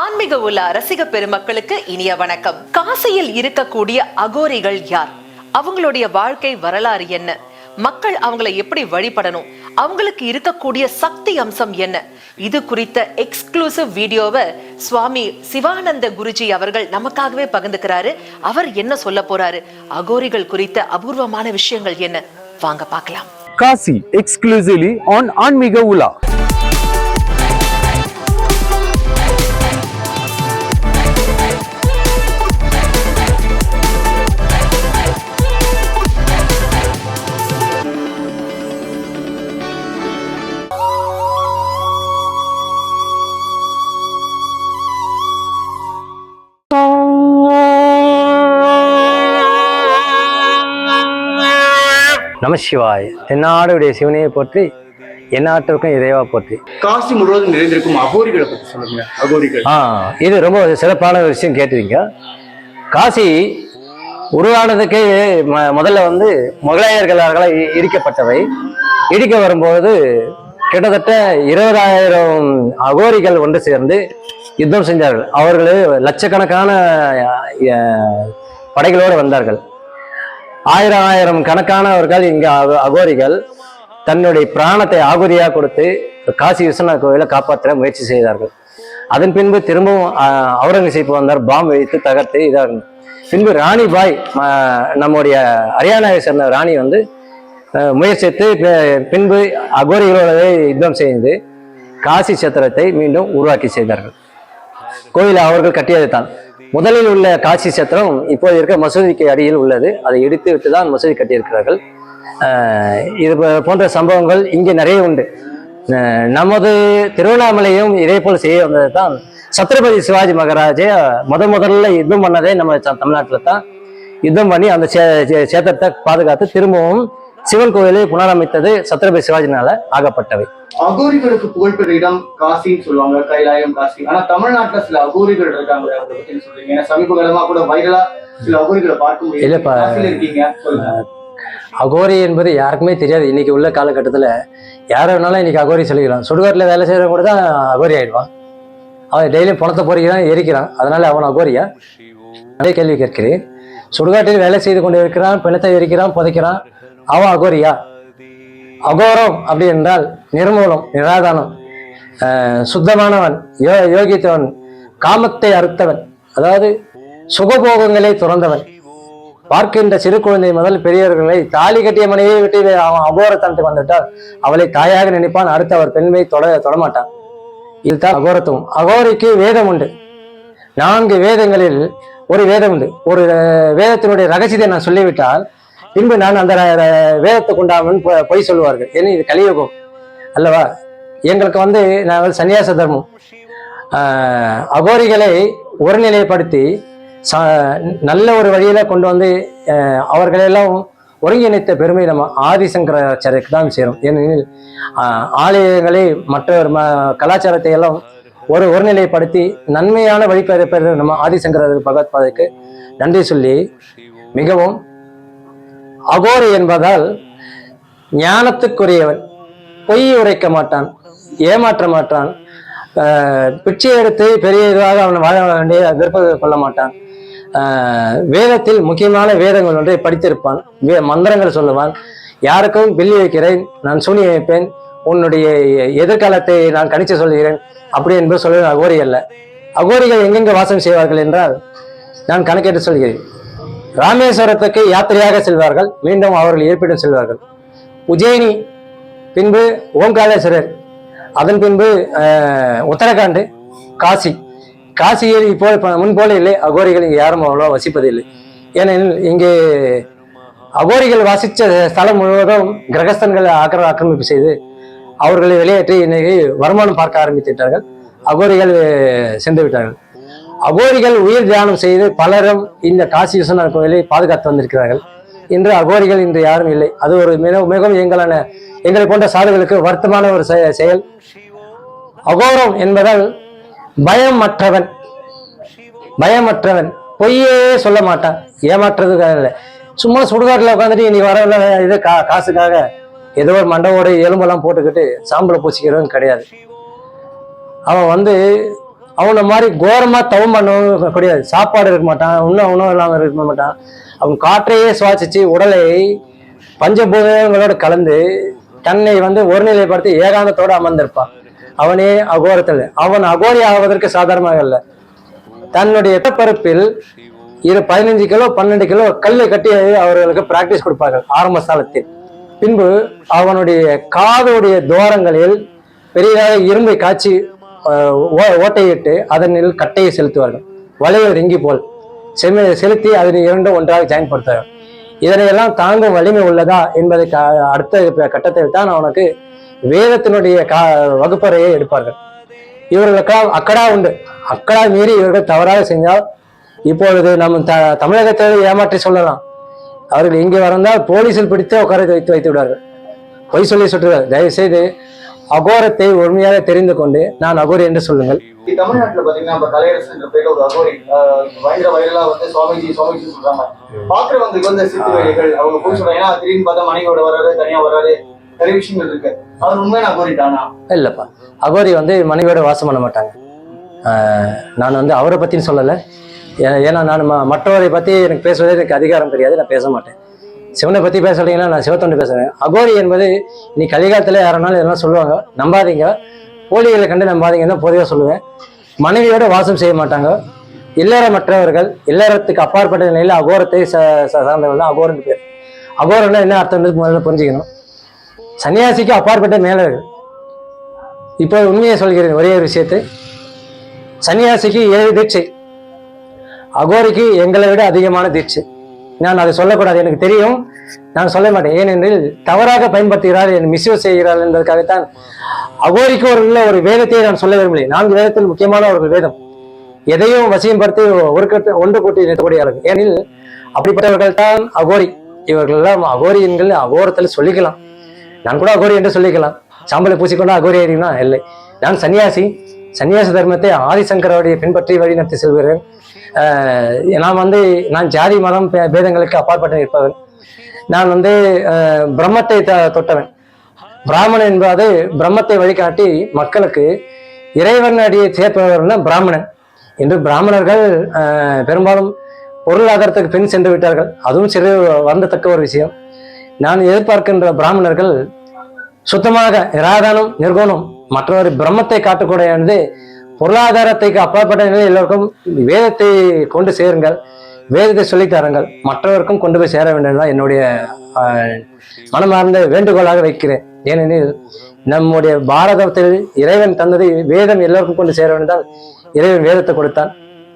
ஆன்மீக உலா ரசிக பெருமக்களுக்கு இனிய வணக்கம். காசியில் இருக்கக்கூடிய அகோரிகள் யார்? அவங்களுடைய வாழ்க்கை வரலாறு என்ன? மக்கள் அவங்கள எப்படி வழிபடணும்? அவங்களுக்கு இருக்கக்கூடிய சக்தி அம்சம் என்ன? இது குறித்த எக்ஸ்க்ளூசிவ் வீடியோவை சுவாமி சிவானந்த குருஜி அவர்கள் நமக்காகவே பகிர்ந்துக்கிறாரு. அவர் என்ன சொல்ல போறாரு? அகோரிகள் குறித்த அபூர்வமான விஷயங்கள் என்ன? வாங்க பார்க்கலாம். காசி எக்ஸ்க்ளூசிவ்லி ஆன் ஆன்மீக உலா. நமசிவாய். தென்னாடுடைய சிவனையை போற்றி எந்நாட்டிற்கும் இறைவா போற்றி. காசி முழுவதும் நிறைந்திருக்கும் அகோரிகளை பத்தி சொல்லுங்க அகோரிகள். ஆ இது ரொம்ப சிறப்பான ஒரு விஷயம் கேட்டிருக்கீங்க. காசி உருவானதுக்கு ம- முதல்ல வந்து முகலாயர்களால் இடிக்கப்பட்டவை. இடிக்க வரும்போது கிட்டத்தட்ட இருபதாயிரம் அகோரிகள் ஒன்று சேர்ந்து யுத்தம் செஞ்சார்கள். அவர்கள் லட்சக்கணக்கான படைகளோடு வந்தார்கள். ஆயிரம் ஆயிரம் கணக்கானவர்கள் இங்க அகோரிகள் தன்னுடைய பிராணத்தை ஆகுதியா கொடுத்து காசி விஸ்வநாத் கோயிலை காப்பாற்ற முயற்சி செய்தார்கள். அதன் பின்பு திரும்பவும் அவுரங்கசீப் வந்தார் பாம்பு வைத்து தகர்த்து இதாக. பின்பு ராணி பாய் நம்முடைய ஹரியானாவை சேர்ந்த ராணி வந்து முயற்சித்து பின்பு அகோரிகளோட யுத்தம் செய்து காசி சத்திரத்தை மீண்டும் உருவாக்கி செய்தார்கள். கோயில் அவர்கள் கட்டியதைத்தான் முதலில் உள்ள காசி சத்திரம் இப்போது இருக்க மசூதிக்கு அடியில் உள்ளது. அதை இடித்து விட்டு தான் மசூதி கட்டியிருக்கிறார்கள். இது போன்ற சம்பவங்கள் இங்கே நிறைய உண்டு. நமது திருவண்ணாமலையும் இதே போல் செய்ய வந்தது தான் சத்ரபதி சிவாஜி மகாராஜே முத முதல்ல யுத்தம் பண்ணதே நம்ம தமிழ்நாட்டில் தான் யுத்தம் பண்ணி அந்த சே- சே- சேத்திரத்தை பாதுகாத்து திரும்பவும் சிவன் கோயிலை புனரமைத்தது சத்ரபதி சிவாஜினால ஆகப்பட்டவை. அகோரிகளுக்கு புகழ்பெற்ற இடம் காசின்னு சொல்லுவாங்க கைலாயம் காசி. ஆனா தமிழ்நாட்டுல சில அகோரிகள் இருக்காங்க அதை பத்தி என்ன சொல்றீங்க? ஏன்னா சமீப காலமா கூட வைரலா சில அகோரிகளை பார்க்க முடியும் இல்லப்பா. காசில இருக்கீங்க சொல்லுங்க. அகோரி என்பது யாருக்குமே தெரியாது. இன்னைக்கு உள்ள காலகட்டத்தில் யாரை வேணாலும் இன்னைக்கு அகோரி சொல்லிக்கலாம். சுடுகாட்டில் வேலை செய்கிறவங்க கூட தான் அகோரி ஆயிடுவான். அவன் டெய்லியும் பணத்தை பொறிக்கிறான் எரிக்கிறான் அதனால அவன் அகோரியா? அதே கேள்வி கேட்கிறேன். சுடுகாட்டில் வேலை செய்து கொண்டு இருக்கிறான் பிணத்தை எரிக்கிறான் புதைக்கிறான். அவன் அகோரியா. அகோரம் அப்படி என்றால் நிர்மூலம் நிராதானம். சுத்தமானவன் யோ யோகித்தவன் காமத்தை அறுத்தவன் அதாவது சுகபோகங்களை துறந்தவன். பார்க்கின்ற சிறு குழந்தை முதல் பெரியவர்களை தாலி கட்டிய மனைவியை விட்டு அவன் அகோரத்தனத்துக்கு வந்துவிட்டால் அவளை தாயாக நினைப்பான் அடுத்து அவர் பெண்மை தொட தொடமாட்டான். இதுதான் அகோரத்துவம். அகோரிக்கு வேதம் உண்டு. நான்கு வேதங்களில் ஒரு வேதம் உண்டு. ஒரு வேதத்தினுடைய ரகசியத்தை நான் சொல்லிவிட்டால் பின்பு நான் அந்த வேதத்துக்கு ர- வேதத்தை பொ- பொய் சொல்லுவார்கள். ஏன்னா இது கலியுகம். அல்லவா? எங்களுக்கு வந்து நாங்கள் சன்னியாச தர்மம். அகோரிகளை ஒருநிலைப்படுத்தி ச நல்ல ஒரு வழியில கொண்டு வந்து அவர்களெல்லாம் ஒருங்கிணைத்த பெருமை நம்ம ஆதிசங்கராச்சாரியருக்கு தான் சேரும். ஏனெனில் ஆலயங்களை மற்ற ம- கலாச்சாரத்தை எல்லாம் ஒரு ஒருநிலைப்படுத்தி நன்மையான வழிபாடு பெற நம்ம ஆதிசங்கர பகவத் பாதைக்கு நன்றி சொல்லி மிகவும் அகோரி என்பதால் ஞானத்துக்குரியவன் பொய் உரைக்க மாட்டான் ஏமாற்ற மாட்டான் பிச்சை எடுத்து பெரிய இதுவாக அவன் வாழ வேண்டிய விருப்பம் கொள்ள மாட்டான். வேதத்தில் முக்கியமான வேதங்கள் ஒன்றை படித்திருப்பான். வே மந்திரங்கள் சொல்லுவான் யாருக்கும் பில்லி வைக்கிறேன் நான் சூனி வைப்பேன் உன்னுடைய எதிர்காலத்தை நான் கணிச்சு சொல்கிறேன் அப்படி என்பது சொல்வது அகோரி அல்ல. அகோரிகள் எங்கெங்க வாசம் செய்வார்கள் என்றால் நான் கணக்கெட்டு சொல்கிறேன். ராமேஸ்வரத்துக்கு யாத்திரையாக செல்வார்கள். மீண்டும் அவர்கள் இருப்பிடம் செல்வார்கள். உஜயினி பின்பு ஓங்காலேஸ்வரர் அதன் பின்பு உத்தரகாண்டு காசி. காசியில் இப்போ முன்போல இல்லை. அகோரிகள் இங்கே யாரும் அவ்வளோ வசிப்பதில்லை. ஏனெனில் இங்கே அகோரிகள் வாசித்த ஸ்தலம் முழுவதும் கிரகஸ்தன்களை ஆக்கிர ஆக்கிரமிப்பு செய்து அவர்களை வெளியேற்றி இன்னைக்கு வருமானம் பார்க்க ஆரம்பித்துவிட்டார்கள். அகோரிகள் சென்று விட்டார்கள். அகோரிகள் உயிர் தியானம் செய்து பலரும் இந்த காசி விஸ்வநாத கோயிலை பாதுகாத்து வந்திருக்கிறார்கள். இன்று அகோரிகள் இன்று யாரும் இல்லை. அது ஒரு மிக மிகவும் எங்களான எங்களை போன்ற சாதுகளுக்கு வருத்தமான ஒரு செயல். அகோரம் என்பதால் பயமற்றவன் பயமற்றவன். பொய்யே சொல்ல மாட்டான். ஏமாற்றுறதுக்காக இல்லை சும்மா சுடுகாட்டில் உட்காந்துட்டு இன்னைக்கு வர இது கா காசுக்காக ஏதோ ஒரு மண்டவோட எலும்பெல்லாம் போட்டுக்கிட்டு சாம்பலை பூசிக்கிறவங்க கிடையாது. அவன் வந்து அவனை மாதிரி கோரமாக தவம் பண்ண கிடையாது. சாப்பாடு இருக்க மாட்டான் இன்னும் உணவு இல்லாமல் இருக்க மாட்டான். அவன் காற்றையே சுவாசிச்சு உடலை பஞ்சபூதங்களோட கலந்து தன்னை வந்து ஒருநிலைப்படுத்தி ஏகாந்தத்தோடு அமர்ந்திருப்பான். அவனே அகோரத்தில் அவன் அகோரி ஆவதற்கு சாதாரணமாக இல்லை தன்னுடைய பரப்பில் இரு பதினஞ்சு கிலோ பன்னெண்டு கிலோ கல்லை கட்டி அவர்களுக்கு பிராக்டிஸ் கொடுப்பார்கள் ஆரம்ப காலத்தில். பின்பு அவனுடைய காதுடைய தோரங்களில் பெரியதாக இரும்பை காய்ச்சி ஓ- ஓட்டையிட்டு அதனில் கட்டையை செலுத்துவார்கள். வளையல் ரிங்கி போல் செமி செலுத்தி அதனை இரண்டும் ஒன்றாக ஜாயின் படுத்துவார்கள் இதனையெல்லாம் தாங்கும் வலிமை உள்ளதா என்பதை அடுத்த கட்டத்தில் தான் அவனுக்கு வேதத்தினுடைய கா வகுப்பறையை எடுப்பார்கள். இவர்களுக்கெல்லாம் அக்கடா உண்டு. அக்கடா மீறி இவர்கள் தவறாக செஞ்சால் இப்பொழுது நம்ம த தமிழகத்தில் ஏமாற்றி சொல்லலாம். அவர்கள் இங்கே வந்தால் போலீசில் பிடித்து உட்கார வைத்து வைத்து விடுவார்கள். பொய் சொல்லி சுற்றுவார் தயவு செய்து அகோரத்தை உண்மையாக தெரிந்து கொண்டு நான் அகோரி என்று சொல்லுங்கள். தமிழ்நாட்டுல பாத்தீங்கன்னா நம்ம கலையரசு என்ற பேர்ல ஒரு அகோரி ஆஹ் பயங்கர வைரலா வந்து சுவாமிஜி சுவாமிஜி சொல்றாங்க பாக்குறவங்களுக்கு வந்து சித்து வேலைகள் அவங்க போய் சொல்றாங்க. ஏன்னா திடீர்னு பார்த்தா மனைவியோட வராரு தனியா வராரு நிறைய விஷயங்கள் இருக்கு. அவர் உண்மையான அகோரி தானா? இல்லைப்பா. அகோரி வந்து மனைவியோட வாசம் பண்ண மாட்டாங்க. நான் வந்து அவரை பற்றின்னு சொல்லலை. ஏன்னா நான் ம- மற்றவரை பற்றி எனக்கு பேசுவதே எனக்கு அதிகாரம் தெரியாது நான் பேச மாட்டேன். சிவனை பற்றி பேசுறீங்கன்னா நான் சிவத்தொண்டு பேசுகிறேன் அகோரி என்பது நீ கலிகாலத்தில் யாரானாலும் இதெல்லாம் சொல்லுவாங்க. நம்பாதீங்க. போலிகளை கண்டு நம்பாதீங்கன்னு தான் பொதுவாக சொல்லுவேன். மனைவியோட வாசம் செய்ய மாட்டாங்க. இல்லறமற்றவர்கள் இல்லறத்துக்கு அப்பாற்பட்ட நிலையில் அகோரத்தை ச சார்ந்தவர்கள் தான் பேர். அகோரம்னா என்ன அர்த்தம் முதல்ல புரிஞ்சுக்கணும். சன்னியாசிக்கு அப்பாற்பட்ட மேலர்கள். இப்போ உண்மையை சொல்கிறேன் ஒரே ஒரு விஷயத்தை. சன்னியாசிக்கு ஏழு தீட்சை. அகோரிக்கு எங்களை விட அதிகமான தீட்சை. நான் அதை சொல்லக்கூடாது எனக்கு தெரியும். நான் சொல்ல மாட்டேன். ஏனென்றில் தவறாக பயன்படுத்துகிறார் என் மிஸ்யூஸ் செய்கிறார் என்பதற்காகத்தான் அகோரிக்கு ஒரு உள்ள ஒரு வேதத்தை நான் சொல்ல விரும்பலை நான்கு வேதத்தில் முக்கியமான ஒரு வேதம். எதையும் வசியப்படுத்தி ஒரு கட்டு ஒன்று கூட்டி நிறுத்தக்கூடியவர்கள் ஏனில் அப்படிப்பட்டவர்கள் தான் அகோரி. இவர்கள் எல்லாம் அகோரி என்கள் அகோரத்தில் சொல்லிக்கலாம். நான் கூட அகோரி என்று சொல்லிக்கலாம். சாம்பலை பூசிக்கொண்டு அகோரி ஆயிடுனா இல்லை. நான் சன்னியாசி சன்னியாச தர்மத்தை ஆதிசங்கரோடைய பின்பற்றி வழிநடத்தி செல்கிறேன். நான் வந்து நான் ஜாதி மதம் பே- பேதங்களுக்கு அப்பாற்பட்டு இருப்பவன் நான் வந்து பிரம்மத்தை த- தொட்டவன். பிராமணன் என்பது பிரம்மத்தை வழிகாட்டி மக்களுக்கு இறைவன் அடியை சேர்ப்பவர்னா பிராமணன். என்று பிராமணர்கள் பெரும்பாலும் பொருளாதாரத்துக்கு பின் சென்று விட்டார்கள். அதுவும் சிறு வருந்தத்தக்க ஒரு விஷயம். நான் எதிர்பார்க்கின்ற பிராமணர்கள் சுத்தமாக நிராதானம் நிர்குணம் மற்றவர் பிரம்மத்தை காட்டக்கூடியது பொருளாதாரத்துக்கு அப்பாற்பட்ட நிலையில் எல்லோருக்கும் வேதத்தை கொண்டு சேருங்கள். வேதத்தை சொல்லித்தரங்கள் மற்றவருக்கும் கொண்டு போய் சேர வேண்டும் தான் என்னுடைய மனமார்ந்த வேண்டுகோளாக வைக்கிறேன். ஏனெனில் நம்முடைய பாரதத்தில் இறைவன் தந்தது வேதம் எல்லோருக்கும் கொண்டு சேர வேண்டால் இறைவன் வேதத்தை கொடுத்தான்.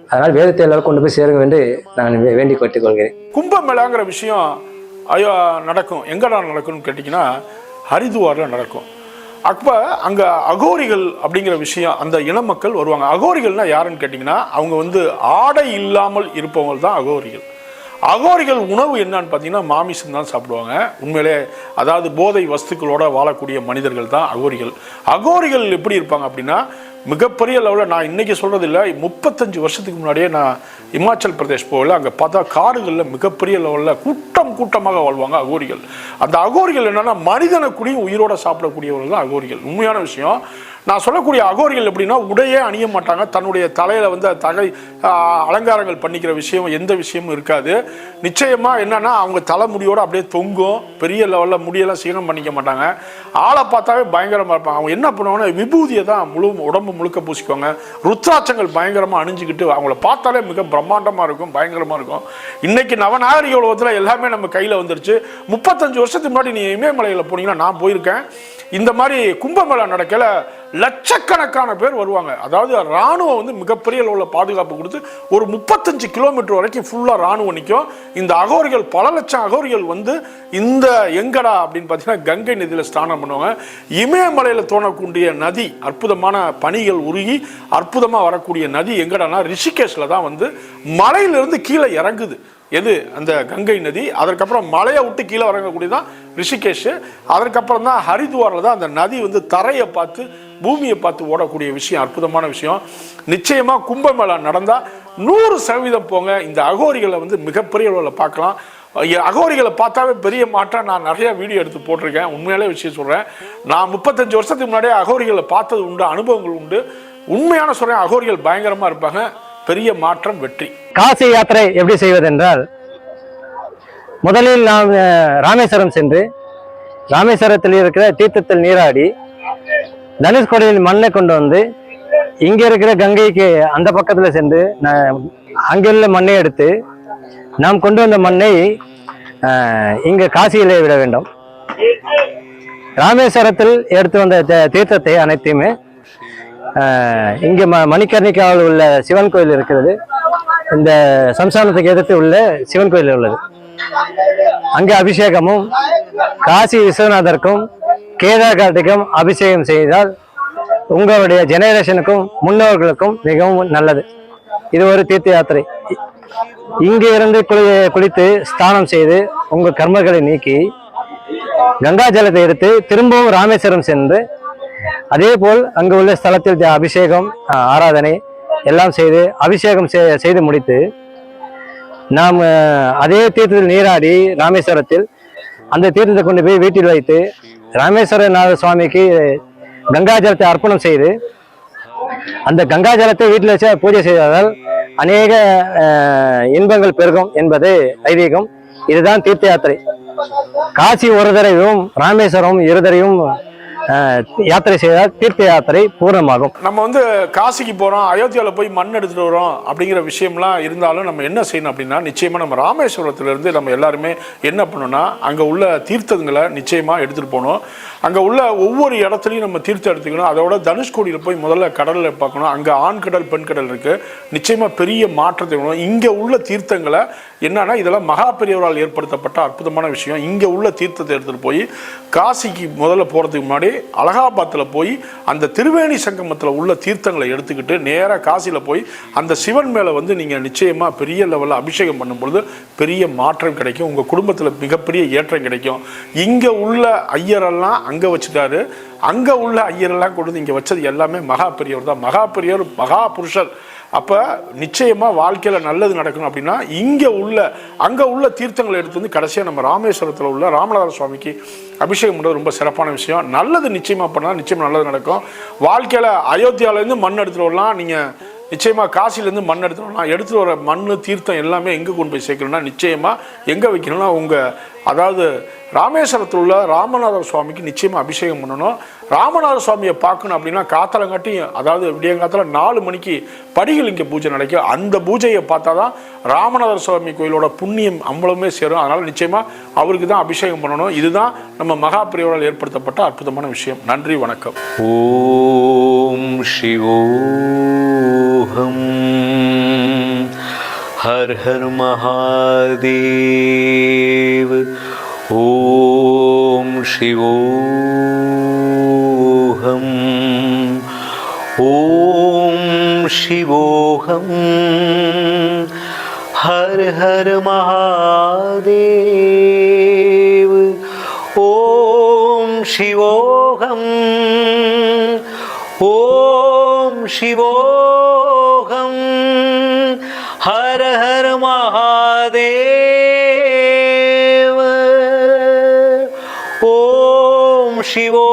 அதனால் வேதத்தை எல்லோரும் கொண்டு போய் சேருங்க என்று நான் வே- வேண்டிக் கொள்கிறேன் கும்பமேளாங்கிற விஷயம் ஐயோ நடக்கும். எங்கடா நடக்கும்னு கேட்டிங்கன்னா ஹரிதுவாரில் நடக்கும். அப்போ அங்கே அகோரிகள் அப்படிங்கிற விஷயம் அந்த இன மக்கள் வருவாங்க. அகோரிகள்னா யாருன்னு கேட்டிங்கன்னா அவங்க வந்து ஆடை இல்லாமல் இருப்பவங்க தான் அகோரிகள். அகோரிகள் உணவு என்னன்னு பார்த்தீங்கன்னா மாமிசம் தான் சாப்பிடுவாங்க. உண்மையிலே அதாவது போதை வஸ்துக்களோட வாழக்கூடிய மனிதர்கள் தான் அகோரிகள். அகோரிகள் எப்படி இருப்பாங்க அப்படின்னா மிகப்பெரிய லெவலில் நான் இன்னைக்கு சொல்றது இல்லை முப்பத்தஞ்சு வருஷத்துக்கு முன்னாடியே நான் இமாச்சல் பிரதேஷ் போகல அங்கே பார்த்தா காடுகளில் மிகப்பெரிய லெவலில் கூட்டம் கூட்டமாக வாழ்வாங்க அகோரிகள். அந்த அகோரிகள் என்னென்னா மனிதனை குடியும் உயிரோட சாப்பிடக்கூடியவர்கள் தான் அகோரிகள். உண்மையான விஷயம் நான் சொல்லக்கூடிய அகோரிகள் எப்படின்னா உடையே அணிய மாட்டாங்க. தன்னுடைய தலையில் வந்து தகை அலங்காரங்கள் பண்ணிக்கிற விஷயம் எந்த விஷயமும் இருக்காது. நிச்சயமாக என்னென்னா அவங்க தலைமுடியோடு அப்படியே தொங்கும். பெரிய லெவலில் முடியெல்லாம் சீனம் பண்ணிக்க மாட்டாங்க. ஆளை பார்த்தாவே பயங்கரமாக இருப்பாங்க. அவங்க என்ன பண்ணுவாங்கன்னா விபூதியை தான் முழு உடம்பு முழுக்க பூசிக்குவாங்க. ருத்ராட்சங்கள் பயங்கரமாக அணிஞ்சுக்கிட்டு அவங்கள பார்த்தாலே மிக பிரம்மாண்டமாக இருக்கும் பயங்கரமாக இருக்கும். இன்றைக்கி நவநாகரிக உலகத்தில் எல்லாமே நம்ம கையில் வந்துருச்சு. முப்பத்தஞ்சு வருஷத்துக்கு முன்னாடி நீ இமயமலையில் போனீங்கன்னா நான் போயிருக்கேன். இந்த மாதிரி கும்பமேளா நடக்கல லட்சக்கணக்கான பேர் வருவாங்க. அதாவது ராணுவம் வந்து மிகப்பெரிய அளவில் பாதுகாப்பு கொடுத்து ஒரு முப்பத்தஞ்சு கிலோமீட்டர் வரைக்கும் ஃபுல்லாக ராணுவம் நிற்கும் இந்த அகோரிகள் பல லட்சம் அகோரிகள் வந்து இந்த எங்கடா அப்படின்னு பார்த்தீங்கன்னா கங்கை நதியில் ஸ்நானம் பண்ணுவாங்க. இமயமலையில் தோணக்கூடிய நதி அற்புதமான பனிகள் உருகி அற்புதமாக வரக்கூடிய நதி எங்கடானா ரிஷிகேஷில் தான் வந்து மலையிலிருந்து கீழே இறங்குது. எது? அந்த கங்கை நதி. அதற்கப்புறம் மலையை விட்டு கீழே இறங்கக்கூடியதான் ரிஷிகேஷ். அதற்கப்புறம் தான் ஹரித்வாரில் தான் அந்த நதி வந்து தரையை பார்த்து பூமியை பார்த்து ஓடக்கூடிய விஷயம் அற்புதமான விஷயம். நிச்சயமாக கும்பமேளா நடந்தால் நூறு சதவீதம் போங்க. இந்த அகோரிகளை வந்து மிகப்பெரிய அளவில் பார்க்கலாம். அகோரிகளை பார்த்தாவே பெரிய மாற்றம் நான் நிறைய வீடியோ எடுத்து போட்டிருக்கேன். உண்மையாலே விஷயம் சொல்கிறேன் நான் முப்பத்தஞ்சு வருஷத்துக்கு முன்னாடியே அகோரிகளை பார்த்தது உண்டு அனுபவங்கள் உண்டு. உண்மையான சொல்கிறேன் அகோரிகள் பயங்கரமாக இருப்பாங்க. பெரிய மாற்றம் வெற்றி. காசி யாத்திரை எப்படி செய்வதென்றால் முதலில் நாம் ராமேஸ்வரம் சென்று ராமேஸ்வரத்தில் இருக்கிற தீர்த்தத்தில் நீராடி தனுஷ்கோடியில் மண்ணை கொண்டு வந்து இங்க இருக்கிற கங்கைக்கு அந்த பக்கத்துல சென்று ந- அங்குள்ள மண்ணை எடுத்து நாம் கொண்டு வந்த மண்ணை இங்கே இங்க காசியிலே விட வேண்டும். ராமேஸ்வரத்தில் எடுத்து வந்த த- தீர்த்தத்தை அனைத்தையுமே இங்கே இங்க ம மணிக்கர்ணிக்காவில் உள்ள சிவன் கோயில் இருக்கிறது. இந்த சம்சானத்துக்கு எதிர்த்து உள்ள சிவன் கோயில் உள்ளது. அங்கே அபிஷேகமும் காசி விஸ்வநாதருக்கும் கேதார்காட்டுக்கும் அபிஷேகம் செய்தால் உங்களுடைய ஜெனரேஷனுக்கும் முன்னோர்களுக்கும் மிகவும் நல்லது. இது ஒரு தீர்த்த யாத்திரை. இங்கே இருந்து குளி குளித்து ஸ்தானம் செய்து உங்கள் கர்மங்களை நீக்கி கங்கா ஜலத்தை எடுத்து திரும்பவும் ராமேஸ்வரம் சென்று அதே போல் அங்கு உள்ள ஸ்தலத்தில் அபிஷேகம் ஆராதனை எல்லாம் செய்து அபிஷேகம் செய்- செய்து முடித்து நாம் அதே தீர்த்தத்தில் நீராடி ராமேஸ்வரத்தில் அந்த தீர்த்தத்தை கொண்டு போய் வீட்டில் வைத்து ராமேஸ்வரநாத சுவாமிக்கு கங்காஜலத்தை அர்ப்பணம் செய்து அந்த கங்காஜலத்தை வீட்டில் வச்சு பூஜை செய்வதால் அநேக இன்பங்கள் பெருகும் என்பது ஐதீகம். இதுதான் தீர்த்த யாத்திரை. காசி ஒரு தடவையும் ராமேஸ்வரம் இரு தடவையும் யாத்திரை செய்தால் தீர்த்த யாத்திரை பூர்ணமாகும். நம்ம வந்து காசிக்கு போறோம் அயோத்தியால போய் மண் எடுத்துட்டு வரோம் அப்படிங்கிற விஷயம்லாம் இருந்தாலும் நம்ம என்ன செய்யணும் அப்படின்னா நிச்சயமா நம்ம ராமேஸ்வரத்துல இருந்து நம்ம எல்லாருமே என்ன பண்ணணும்னா அங்க உள்ள தீர்த்தங்களை நிச்சயமா எடுத்துட்டு போகணும். அங்க உள்ள ஒவ்வொரு இடத்துலையும் நம்ம தீர்த்தம் எடுத்துக்கணும். அதோட தனுஷ்கோடியில் போய் முதல்ல கடல்ல பார்க்கணும். அங்க ஆண் கடல் பெண் கடல் இருக்கு. நிச்சயமா பெரிய மாற்றத்தை வேணும் இங்க உள்ள தீர்த்தங்களை என்னன்னா இதெல்லாம் மகா பெரியவரால் ஏற்படுத்தப்பட்ட அற்புதமான விஷயம். இங்கே உள்ள தீர்த்தத்தை எடுத்துகிட்டு போய் காசிக்கு முதல்ல போகிறதுக்கு முன்னாடி அலகாபாத்தில் போய் அந்த திருவேணி சங்கமத்தில் உள்ள தீர்த்தங்களை எடுத்துக்கிட்டு நேராக காசியில் போய் அந்த சிவன் மேலே வந்து நீங்கள் நிச்சயமாக பெரிய லெவலில் அபிஷேகம் பண்ணும்பொழுது பெரிய மாற்றம் கிடைக்கும். உங்கள் குடும்பத்தில் மிகப்பெரிய ஏற்றம் கிடைக்கும். இங்கே உள்ள ஐயரெல்லாம் அங்கே வச்சுட்டாரு. அங்கே உள்ள ஐயரெல்லாம் கொண்டு வந்து இங்கே வச்சது எல்லாமே மகா பெரியவர் தான். மகா பெரியவர் மகா புருஷர். அப்போ நிச்சயமாக வாழ்க்கையில் நல்லது நடக்கணும் அப்படின்னா இங்கே உள்ள அங்கே உள்ள தீர்த்தங்களை எடுத்து வந்து கடைசியாக நம்ம ராமேஸ்வரத்தில் உள்ள ராமநாதர் சுவாமிக்கு அபிஷேகம் பண்ணுறது ரொம்ப சிறப்பான விஷயம். நல்லது நிச்சயமாக பண்ணால் நிச்சயம் நல்லது நடக்கும். வாழ்க்கையில் அயோத்தியாவிலேருந்து மண் எடுத்துகிட்டு வரலாம். நீங்கள் நிச்சயமாக காசிலேருந்து மண் எடுத்துகிட்டு வரலாம். எடுத்துகிட்டு வர மண் தீர்த்தம் எல்லாமே எங்கே கொண்டு போய் சேர்க்கணும்னா நிச்சயமாக எங்கே வைக்கணும்னா உங்கள் அதாவது ராமேஸ்வரத்தில் உள்ள ராமநாத சுவாமிக்கு நிச்சயமாக அபிஷேகம் பண்ணணும். ராமநாத சுவாமியை பார்க்கணும் அப்படின்னா காத்தாலங்காட்டி அதாவது விடியங்காத்தால நாலு மணிக்கு படிகள் இங்கே பூஜை நடக்கும். அந்த பூஜையை பார்த்தா தான் ராமநாத சுவாமி கோயிலோட புண்ணியம் அம்பலமே சேரும். அதனால் நிச்சயமாக அவருக்கு தான் அபிஷேகம் பண்ணணும். இதுதான் நம்ம மகா பிரிவரால் ஏற்படுத்தப்பட்ட அற்புதமான விஷயம். நன்றி வணக்கம். ஓம் சிவோகம் ஹர் ஹர் மகாதேவ் ஓம் சிவோகம் ஓம் சிவோகம் ஹர் ஹர் மகாதேவ் ஓம் சிவோகம் ஓம் சிவோகம் exclusivo